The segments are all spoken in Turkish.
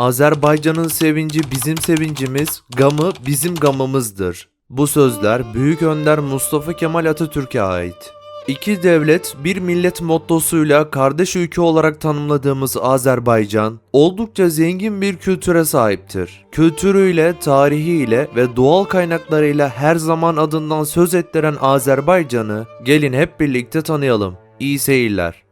Azerbaycan'ın sevinci bizim sevincimiz, gamı bizim gamımızdır. Bu sözler Büyük Önder Mustafa Kemal Atatürk'e ait. İki devlet, bir millet mottosuyla kardeş ülke olarak tanımladığımız Azerbaycan, oldukça zengin bir kültüre sahiptir. Kültürüyle, tarihiyle ve doğal kaynaklarıyla her zaman adından söz ettiren Azerbaycan'ı gelin hep birlikte tanıyalım. İyi seyirler.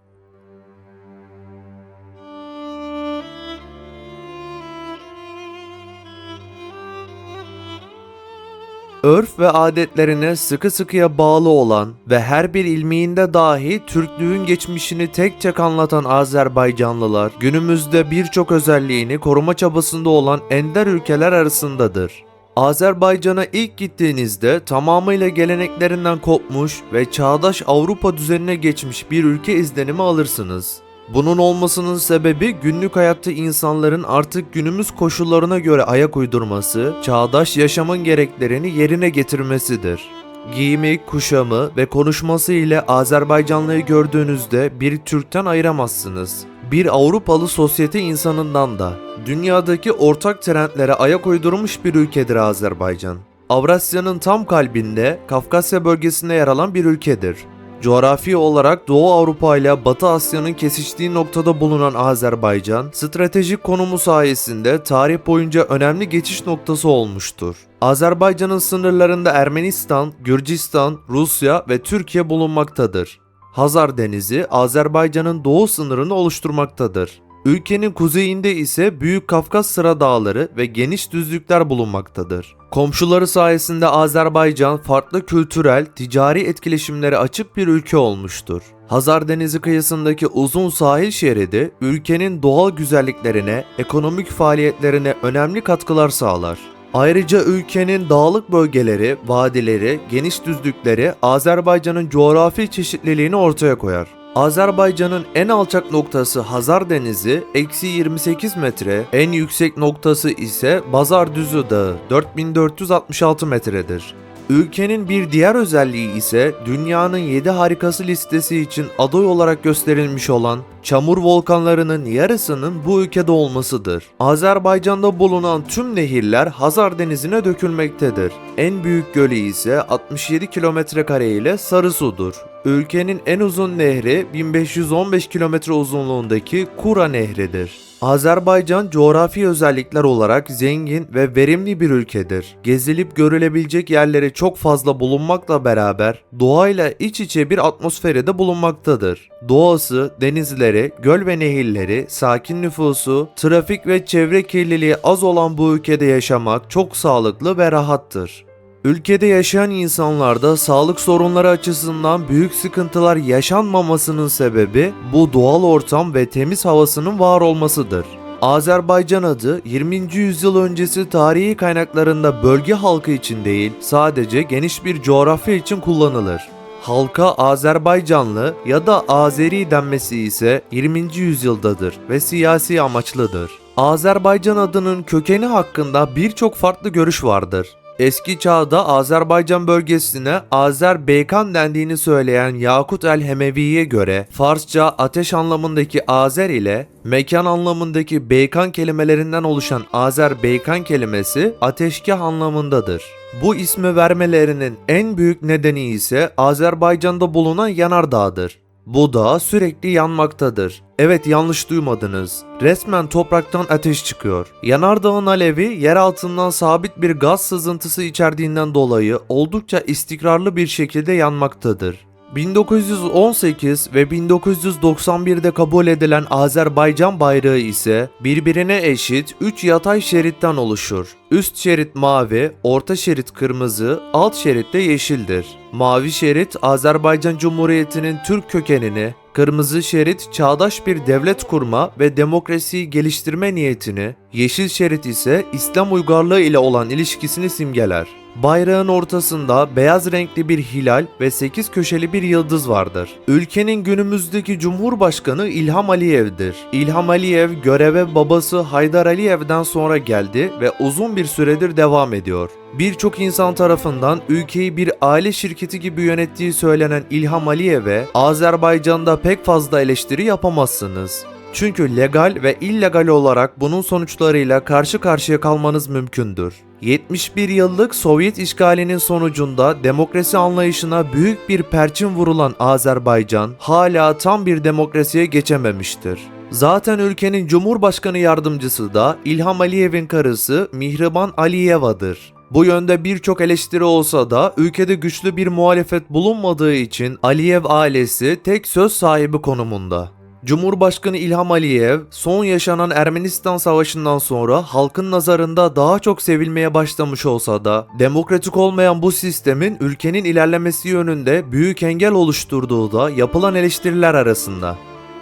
Örf ve adetlerine sıkı sıkıya bağlı olan ve her bir ilmiğinde dahi Türklüğün geçmişini tek tek anlatan Azerbaycanlılar günümüzde birçok özelliğini koruma çabasında olan ender ülkeler arasındadır. Azerbaycan'a ilk gittiğinizde tamamıyla geleneklerinden kopmuş ve çağdaş Avrupa düzenine geçmiş bir ülke izlenimi alırsınız. Bunun olmasının sebebi günlük hayatta insanların artık günümüz koşullarına göre ayak uydurması, çağdaş yaşamın gereklerini yerine getirmesidir. Giyimi, kuşamı ve konuşması ile Azerbaycanlıyı gördüğünüzde bir Türk'ten ayıramazsınız. Bir Avrupalı sosyete insanından da. Dünyadaki ortak trendlere ayak uydurmuş bir ülkedir Azerbaycan. Avrasya'nın tam kalbinde, Kafkasya bölgesinde yer alan bir ülkedir. Coğrafi olarak Doğu Avrupa ile Batı Asya'nın kesiştiği noktada bulunan Azerbaycan, stratejik konumu sayesinde tarih boyunca önemli geçiş noktası olmuştur. Azerbaycan'ın sınırlarında Ermenistan, Gürcistan, Rusya ve Türkiye bulunmaktadır. Hazar Denizi Azerbaycan'ın doğu sınırını oluşturmaktadır. Ülkenin kuzeyinde ise Büyük Kafkas Sıra Dağları ve geniş düzlükler bulunmaktadır. Komşuları sayesinde Azerbaycan farklı kültürel, ticari etkileşimlere açık bir ülke olmuştur. Hazar Denizi kıyısındaki uzun sahil şeridi ülkenin doğal güzelliklerine, ekonomik faaliyetlerine önemli katkılar sağlar. Ayrıca ülkenin dağlık bölgeleri, vadileri, geniş düzlükleri Azerbaycan'ın coğrafi çeşitliliğini ortaya koyar. Azerbaycan'ın en alçak noktası Hazar Denizi eksi 28 metre, en yüksek noktası ise Bazar Düzü Dağı 4466 metredir. Ülkenin bir diğer özelliği ise dünyanın 7 harikası listesi için aday olarak gösterilmiş olan çamur volkanlarının yarısının bu ülkede olmasıdır. Azerbaycan'da bulunan tüm nehirler Hazar Denizi'ne dökülmektedir. En büyük gölü ise 67 kilometre kare ile Sarısu'dur. Ülkenin en uzun nehri 1515 kilometre uzunluğundaki Kura Nehri'dir. Azerbaycan coğrafi özellikler olarak zengin ve verimli bir ülkedir. Gezilip görülebilecek yerleri çok fazla bulunmakla beraber doğayla iç içe bir atmosferi de bulunmaktadır. Doğası, denizleri, göl ve nehirleri, sakin nüfusu, trafik ve çevre kirliliği az olan bu ülkede yaşamak çok sağlıklı ve rahattır. Ülkede yaşayan insanlarda sağlık sorunları açısından büyük sıkıntılar yaşanmamasının sebebi bu doğal ortam ve temiz havasının var olmasıdır. Azerbaycan adı 20. yüzyıl öncesi tarihi kaynaklarında bölge halkı için değil, sadece geniş bir coğrafya için kullanılır. Halka Azerbaycanlı ya da Azeri denmesi ise 20. yüzyıldadır ve siyasi amaçlıdır. Azerbaycan adının kökeni hakkında birçok farklı görüş vardır. Eski çağda Azerbaycan bölgesine Azerbeykan dendiğini söyleyen Yakut el-Hemevi'ye göre Farsça ateş anlamındaki Azer ile mekan anlamındaki Beykan kelimelerinden oluşan Azerbeykan kelimesi ateşkah anlamındadır. Bu ismi vermelerinin en büyük nedeni ise Azerbaycan'da bulunan Yanardağ'dır. Bu dağ sürekli yanmaktadır. Evet yanlış duymadınız. Resmen topraktan ateş çıkıyor. Yanardağın alevi yer altından sabit bir gaz sızıntısı içerdiğinden dolayı oldukça istikrarlı bir şekilde yanmaktadır. 1918 ve 1991'de kabul edilen Azerbaycan bayrağı ise birbirine eşit 3 yatay şeritten oluşur. Üst şerit mavi, orta şerit kırmızı, alt şerit de yeşildir. Mavi şerit Azerbaycan Cumhuriyeti'nin Türk kökenini, kırmızı şerit çağdaş bir devlet kurma ve demokrasiyi geliştirme niyetini, yeşil şerit ise İslam uygarlığı ile olan ilişkisini simgeler. Bayrağın ortasında beyaz renkli bir hilal ve 8 köşeli bir yıldız vardır. Ülkenin günümüzdeki Cumhurbaşkanı İlham Aliyev'dir. İlham Aliyev göreve babası Haydar Aliyev'den sonra geldi ve uzun bir süredir devam ediyor. Birçok insan tarafından ülkeyi bir aile şirketi gibi yönettiği söylenen İlham Aliyev'e Azerbaycan'da pek fazla eleştiri yapamazsınız. Çünkü legal ve illegal olarak bunun sonuçlarıyla karşı karşıya kalmanız mümkündür. 71 yıllık Sovyet işgalinin sonucunda demokrasi anlayışına büyük bir perçin vurulan Azerbaycan hala tam bir demokrasiye geçememiştir. Zaten ülkenin Cumhurbaşkanı yardımcısı da İlham Aliyev'in karısı Mihriban Aliyeva'dır. Bu yönde birçok eleştiri olsa da ülkede güçlü bir muhalefet bulunmadığı için Aliyev ailesi tek söz sahibi konumunda. Cumhurbaşkanı İlham Aliyev son yaşanan Ermenistan Savaşı'ndan sonra halkın nazarında daha çok sevilmeye başlamış olsa da demokratik olmayan bu sistemin ülkenin ilerlemesi yönünde büyük engel oluşturduğu da yapılan eleştiriler arasında.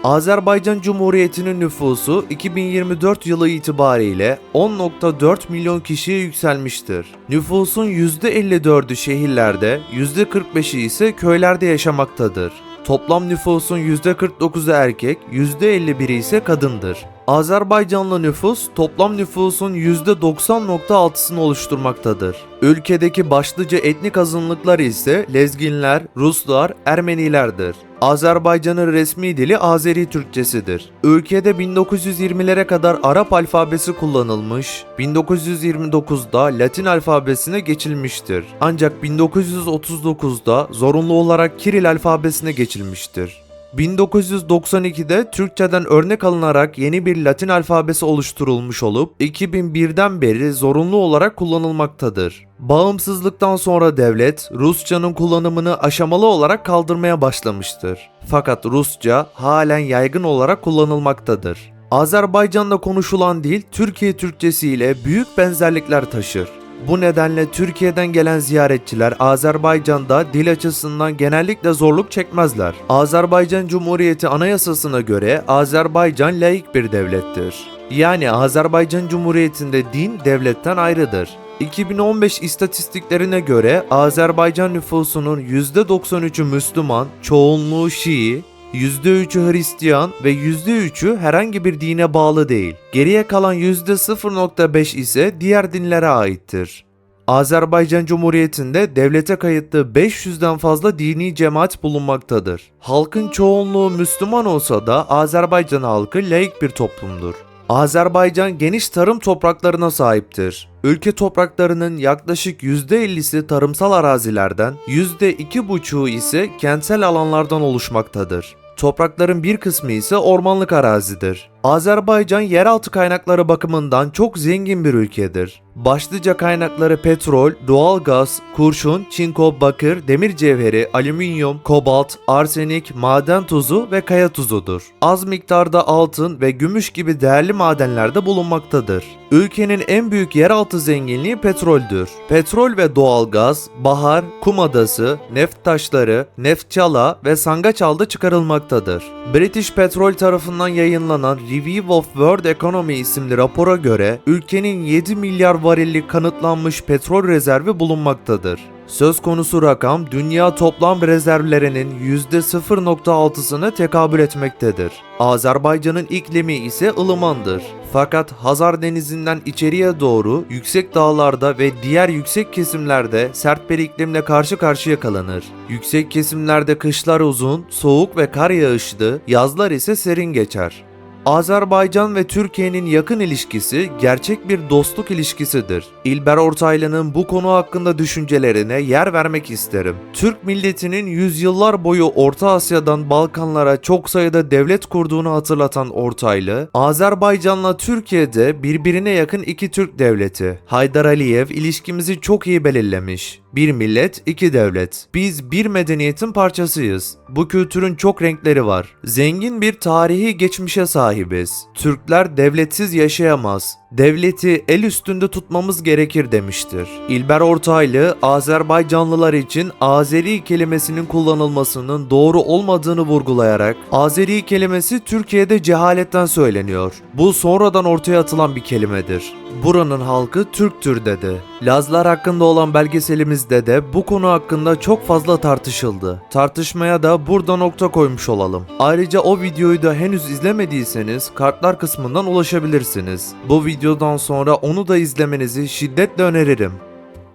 Azerbaycan Cumhuriyeti'nin nüfusu 2024 yılı itibariyle 10.4 milyon kişiye yükselmiştir. Nüfusun %54'ü şehirlerde, %45'i ise köylerde yaşamaktadır. Toplam nüfusun %49'u erkek, %51'i ise kadındır. Azerbaycanlı nüfus toplam nüfusun %90.6'sını oluşturmaktadır. Ülkedeki başlıca etnik azınlıklar ise Lezginler, Ruslar, Ermenilerdir. Azerbaycan'ın resmi dili Azeri Türkçesidir. Ülkede 1920'lere kadar Arap alfabesi kullanılmış, 1929'da Latin alfabesine geçilmiştir. Ancak 1939'da zorunlu olarak Kiril alfabesine geçilmiştir. 1992'de Türkçeden örnek alınarak yeni bir Latin alfabesi oluşturulmuş olup 2001'den beri zorunlu olarak kullanılmaktadır. Bağımsızlıktan sonra devlet Rusçanın kullanımını aşamalı olarak kaldırmaya başlamıştır. Fakat Rusça halen yaygın olarak kullanılmaktadır. Azerbaycan'da konuşulan dil Türkiye Türkçesi ile büyük benzerlikler taşır. Bu nedenle Türkiye'den gelen ziyaretçiler Azerbaycan'da dil açısından genellikle zorluk çekmezler. Azerbaycan Cumhuriyeti Anayasası'na göre Azerbaycan laik bir devlettir. Yani Azerbaycan Cumhuriyeti'nde din devletten ayrıdır. 2015 istatistiklerine göre Azerbaycan nüfusunun %93'ü Müslüman, çoğunluğu Şii, %3'ü Hristiyan ve %3'ü herhangi bir dine bağlı değil. Geriye kalan %0.5 ise diğer dinlere aittir. Azerbaycan Cumhuriyeti'nde devlete kayıtlı 500'den fazla dini cemaat bulunmaktadır. Halkın çoğunluğu Müslüman olsa da Azerbaycan halkı laik bir toplumdur. Azerbaycan geniş tarım topraklarına sahiptir. Ülke topraklarının yaklaşık %50'si tarımsal arazilerden, %2,5'u ise kentsel alanlardan oluşmaktadır. Toprakların bir kısmı ise ormanlık arazidir. Azerbaycan yeraltı kaynakları bakımından çok zengin bir ülkedir. Başlıca kaynakları petrol, doğalgaz, kurşun, çinko, bakır, demir cevheri, alüminyum, kobalt, arsenik, maden tuzu ve kaya tuzudur. Az miktarda altın ve gümüş gibi değerli madenler de bulunmaktadır. Ülkenin en büyük yeraltı zenginliği petroldür. Petrol ve doğalgaz, bahar, kum adası, neft taşları, neft çala ve sangaçalda çıkarılmaktadır. British Petrol tarafından yayınlanan Review of World Economy isimli rapora göre ülkenin 7 milyar varillik kanıtlanmış petrol rezervi bulunmaktadır. Söz konusu rakam dünya toplam rezervlerinin %0.6'sına tekabül etmektedir. Azerbaycan'ın iklimi ise ılımandır. Fakat Hazar Denizi'nden içeriye doğru yüksek dağlarda ve diğer yüksek kesimlerde sert bir iklimle karşı karşıya kalınır. Yüksek kesimlerde kışlar uzun, soğuk ve kar yağışlı, yazlar ise serin geçer. Azerbaycan ve Türkiye'nin yakın ilişkisi gerçek bir dostluk ilişkisidir. İlber Ortaylı'nın bu konu hakkında düşüncelerine yer vermek isterim. Türk milletinin yüzyıllar boyu Orta Asya'dan Balkanlara çok sayıda devlet kurduğunu hatırlatan Ortaylı, Azerbaycan'la Türkiye'de birbirine yakın iki Türk devleti. Haydar Aliyev ilişkimizi çok iyi belirlemiş. Bir millet, iki devlet. Biz bir medeniyetin parçasıyız. Bu kültürün çok renkleri var. Zengin bir tarihi geçmişe sahibiz. Türkler devletsiz yaşayamaz. Devleti el üstünde tutmamız gerekir demiştir. İlber Ortaylı, Azerbaycanlılar için Azeri kelimesinin kullanılmasının doğru olmadığını vurgulayarak, Azeri kelimesi Türkiye'de cehaletten söyleniyor. Bu sonradan ortaya atılan bir kelimedir. Buranın halkı Türktür dedi. Lazlar hakkında olan belgeselimizde de bu konu hakkında çok fazla tartışıldı. Tartışmaya da burada nokta koymuş olalım. Ayrıca o videoyu da henüz izlemediyseniz kartlar kısmından ulaşabilirsiniz. Bu videodan sonra onu da izlemenizi şiddetle öneririm.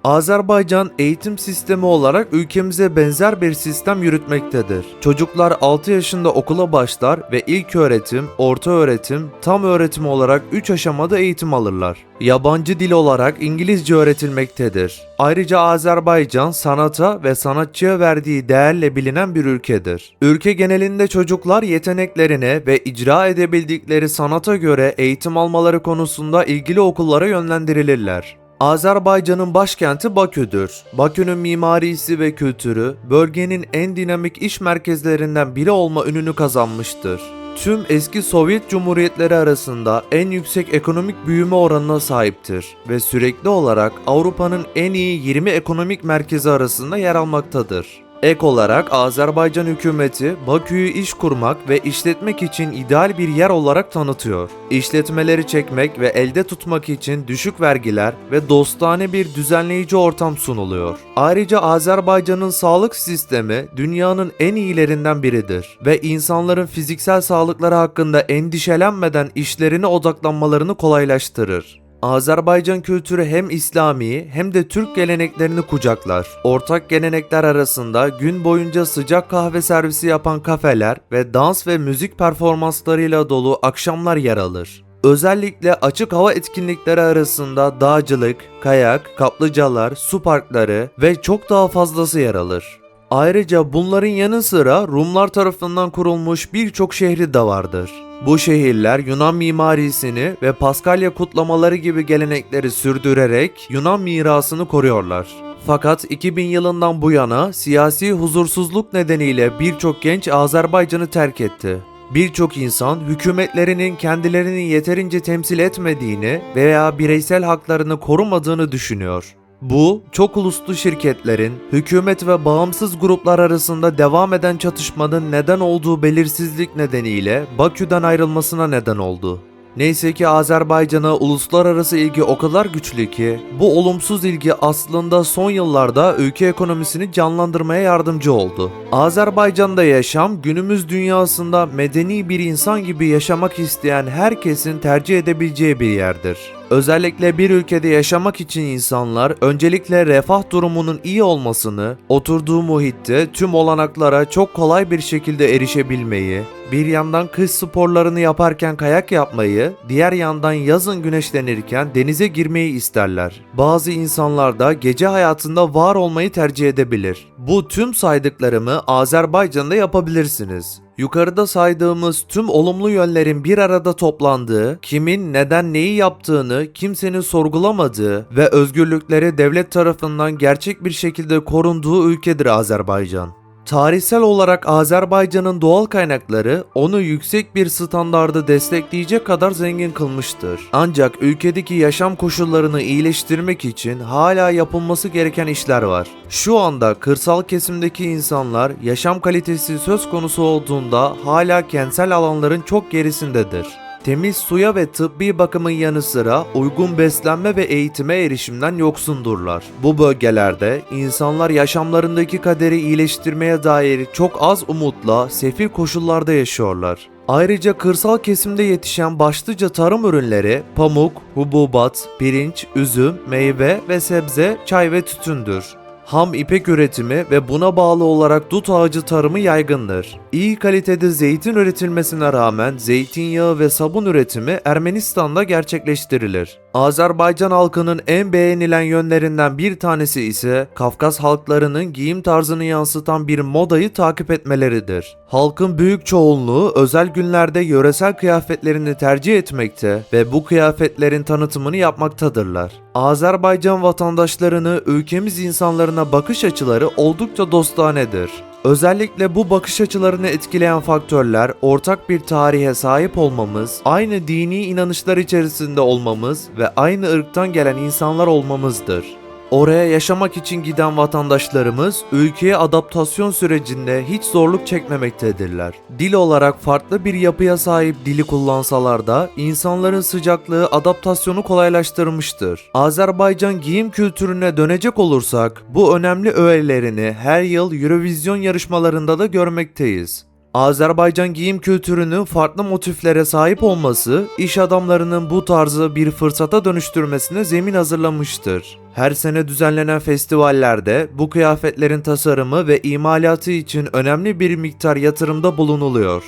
Azerbaycan eğitim sistemi olarak ülkemize benzer bir sistem yürütmektedir. Çocuklar 6 yaşında okula başlar ve ilk öğretim, orta öğretim, tam öğretim olarak 3 aşamada eğitim alırlar. Yabancı dil olarak İngilizce öğretilmektedir. Ayrıca Azerbaycan sanata ve sanatçıya verdiği değerle bilinen bir ülkedir. Ülke genelinde çocuklar yeteneklerine ve icra edebildikleri sanata göre eğitim almaları konusunda ilgili okullara yönlendirilirler. Azerbaycan'ın başkenti Bakü'dür. Bakü'nün mimarisi ve kültürü bölgenin en dinamik iş merkezlerinden biri olma ününü kazanmıştır. Tüm eski Sovyet Cumhuriyetleri arasında en yüksek ekonomik büyüme oranına sahiptir ve sürekli olarak Avrupa'nın en iyi 20 ekonomik merkezi arasında yer almaktadır. Ek olarak Azerbaycan hükümeti Bakü'yü iş kurmak ve işletmek için ideal bir yer olarak tanıtıyor. İşletmeleri çekmek ve elde tutmak için düşük vergiler ve dostane bir düzenleyici ortam sunuluyor. Ayrıca Azerbaycan'ın sağlık sistemi dünyanın en iyilerinden biridir ve insanların fiziksel sağlıkları hakkında endişelenmeden işlerine odaklanmalarını kolaylaştırır. Azerbaycan kültürü hem İslami hem de Türk geleneklerini kucaklar. Ortak gelenekler arasında gün boyunca sıcak kahve servisi yapan kafeler ve dans ve müzik performanslarıyla dolu akşamlar yer alır. Özellikle açık hava etkinlikleri arasında dağcılık, kayak, kaplıcalar, su parkları ve çok daha fazlası yer alır. Ayrıca bunların yanı sıra Rumlar tarafından kurulmuş birçok şehri de vardır. Bu şehirler Yunan mimarisini ve Paskalya kutlamaları gibi gelenekleri sürdürerek Yunan mirasını koruyorlar. Fakat 2000 yılından bu yana siyasi huzursuzluk nedeniyle birçok genç Azerbaycan'ı terk etti. Birçok insan hükümetlerinin kendilerini yeterince temsil etmediğini veya bireysel haklarını korumadığını düşünüyor. Bu, çok uluslu şirketlerin, hükümet ve bağımsız gruplar arasında devam eden çatışmanın neden olduğu belirsizlik nedeniyle Bakü'den ayrılmasına neden oldu. Neyse ki Azerbaycan'a uluslararası ilgi o kadar güçlü ki bu olumsuz ilgi aslında son yıllarda ülke ekonomisini canlandırmaya yardımcı oldu. Azerbaycan'da yaşam günümüz dünyasında medeni bir insan gibi yaşamak isteyen herkesin tercih edebileceği bir yerdir. Özellikle bir ülkede yaşamak için insanlar öncelikle refah durumunun iyi olmasını, oturduğu muhitte tüm olanaklara çok kolay bir şekilde erişebilmeyi, bir yandan kış sporlarını yaparken kayak yapmayı, diğer yandan yazın güneşlenirken denize girmeyi isterler. Bazı insanlar da gece hayatında var olmayı tercih edebilir. Bu tüm saydıklarımı Azerbaycan'da yapabilirsiniz. Yukarıda saydığımız tüm olumlu yönlerin bir arada toplandığı, kimin neden neyi yaptığını kimsenin sorgulamadığı ve özgürlükleri devlet tarafından gerçek bir şekilde korunduğu ülkedir Azerbaycan. Tarihsel olarak Azerbaycan'ın doğal kaynakları onu yüksek bir standardı destekleyecek kadar zengin kılmıştır. Ancak ülkedeki yaşam koşullarını iyileştirmek için hala yapılması gereken işler var. Şu anda kırsal kesimdeki insanlar yaşam kalitesi söz konusu olduğunda hala kentsel alanların çok gerisindedir. Temiz suya ve tıbbi bakımın yanı sıra uygun beslenme ve eğitime erişimden yoksundurlar. Bu bölgelerde insanlar yaşamlarındaki kaderi iyileştirmeye dair çok az umutla sefil koşullarda yaşıyorlar. Ayrıca kırsal kesimde yetişen başlıca tarım ürünleri pamuk, hububat, pirinç, üzüm, meyve ve sebze, çay ve tütündür. Ham ipek üretimi ve buna bağlı olarak dut ağacı tarımı yaygındır. İyi kalitede zeytin üretilmesine rağmen zeytinyağı ve sabun üretimi Ermenistan'da gerçekleştirilir. Azerbaycan halkının en beğenilen yönlerinden bir tanesi ise Kafkas halklarının giyim tarzını yansıtan bir modayı takip etmeleridir. Halkın büyük çoğunluğu özel günlerde yöresel kıyafetlerini tercih etmekte ve bu kıyafetlerin tanıtımını yapmaktadırlar. Azerbaycan vatandaşlarını ülkemiz insanlarına bakış açıları oldukça dostanedir. Özellikle bu bakış açılarını etkileyen faktörler ortak bir tarihe sahip olmamız, aynı dini inanışlar içerisinde olmamız ve aynı ırktan gelen insanlar olmamızdır. Oraya yaşamak için giden vatandaşlarımız ülkeye adaptasyon sürecinde hiç zorluk çekmemektedirler. Dil olarak farklı bir yapıya sahip dili kullansalar da insanların sıcaklığı adaptasyonu kolaylaştırmıştır. Azerbaycan giyim kültürüne dönecek olursak bu önemli öğelerini her yıl Eurovision yarışmalarında da görmekteyiz. Azerbaycan giyim kültürünün farklı motiflere sahip olması, iş adamlarının bu tarzı bir fırsata dönüştürmesine zemin hazırlamıştır. Her sene düzenlenen festivallerde bu kıyafetlerin tasarımı ve imalatı için önemli bir miktar yatırımda bulunuluyor.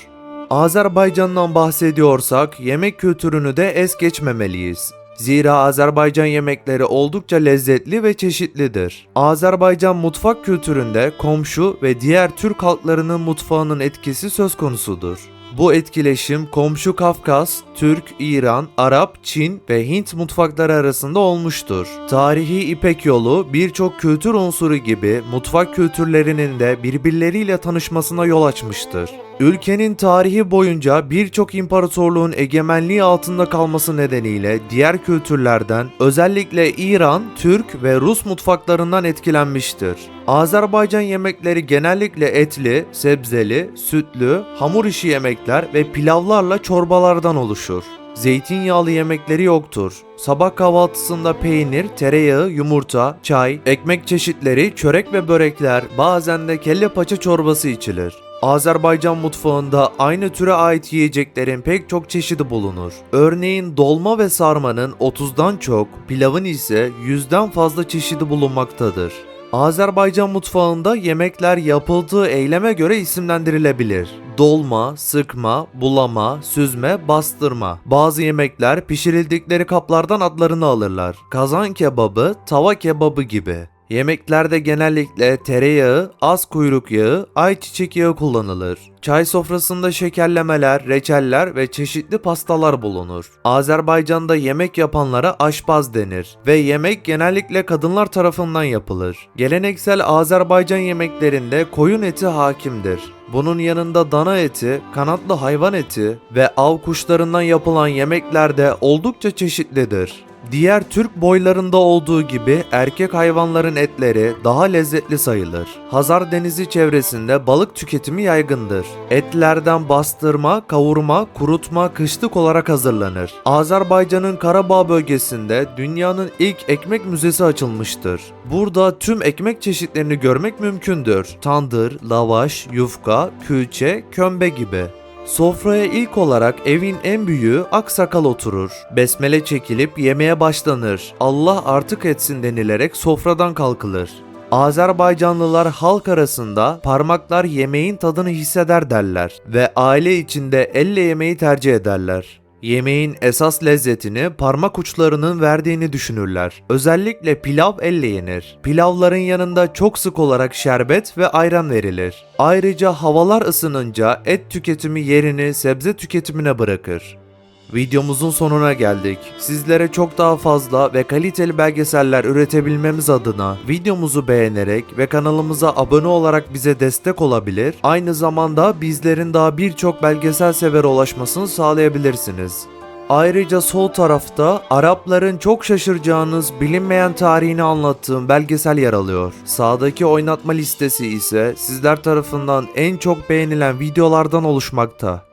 Azerbaycan'dan bahsediyorsak yemek kültürünü de es geçmemeliyiz. Zira Azerbaycan yemekleri oldukça lezzetli ve çeşitlidir. Azerbaycan mutfak kültüründe komşu ve diğer Türk halklarının mutfağının etkisi söz konusudur. Bu etkileşim komşu Kafkas, Türk, İran, Arap, Çin ve Hint mutfakları arasında olmuştur. Tarihi İpek yolu birçok kültür unsuru gibi mutfak kültürlerinin de birbirleriyle tanışmasına yol açmıştır. Ülkenin tarihi boyunca birçok imparatorluğun egemenliği altında kalması nedeniyle diğer kültürlerden özellikle İran, Türk ve Rus mutfaklarından etkilenmiştir. Azerbaycan yemekleri genellikle etli, sebzeli, sütlü, hamur işi yemekler ve pilavlarla çorbalardan oluşur. Zeytinyağlı yemekleri yoktur. Sabah kahvaltısında peynir, tereyağı, yumurta, çay, ekmek çeşitleri, çörek ve börekler, bazen de kelle paça çorbası içilir. Azerbaycan mutfağında aynı türe ait yiyeceklerin pek çok çeşidi bulunur. Örneğin dolma ve sarmanın 30'dan çok, pilavın ise 100'den fazla çeşidi bulunmaktadır. Azerbaycan mutfağında yemekler yapıldığı eyleme göre isimlendirilebilir. Dolma, sıkma, bulama, süzme, bastırma. Bazı yemekler pişirildikleri kaplardan adlarını alırlar. Kazan kebabı, tava kebabı gibi. Yemeklerde genellikle tereyağı, az kuyruk yağı, ayçiçek yağı kullanılır. Çay sofrasında şekerlemeler, reçeller ve çeşitli pastalar bulunur. Azerbaycan'da yemek yapanlara aşpaz denir ve yemek genellikle kadınlar tarafından yapılır. Geleneksel Azerbaycan yemeklerinde koyun eti hakimdir. Bunun yanında dana eti, kanatlı hayvan eti ve av kuşlarından yapılan yemekler de oldukça çeşitlidir. Diğer Türk boylarında olduğu gibi erkek hayvanların etleri daha lezzetli sayılır. Hazar Denizi çevresinde balık tüketimi yaygındır. Etlerden bastırma, kavurma, kurutma kışlık olarak hazırlanır. Azerbaycan'ın Karabağ bölgesinde dünyanın ilk ekmek müzesi açılmıştır. Burada tüm ekmek çeşitlerini görmek mümkündür. Tandır, lavaş, yufka, külçe, kömbe gibi. Sofraya ilk olarak evin en büyüğü aksakal oturur. Besmele çekilip yemeğe başlanır. Allah artık etsin denilerek sofradan kalkılır. Azerbaycanlılar halk arasında parmaklar yemeğin tadını hisseder derler ve aile içinde elle yemeği tercih ederler. Yemeğin esas lezzetini parmak uçlarının verdiğini düşünürler. Özellikle pilav elle yenir. Pilavların yanında çok sık olarak şerbet ve ayran verilir. Ayrıca havalar ısınınca et tüketimi yerini sebze tüketimine bırakır. Videomuzun sonuna geldik. Sizlere çok daha fazla ve kaliteli belgeseller üretebilmemiz adına videomuzu beğenerek ve kanalımıza abone olarak bize destek olabilir. Aynı zamanda bizlerin daha birçok belgesel severe ulaşmasını sağlayabilirsiniz. Ayrıca sol tarafta Arapların çok şaşıracağınız bilinmeyen tarihini anlattığım belgesel yer alıyor. Sağdaki oynatma listesi ise sizler tarafından en çok beğenilen videolardan oluşmakta.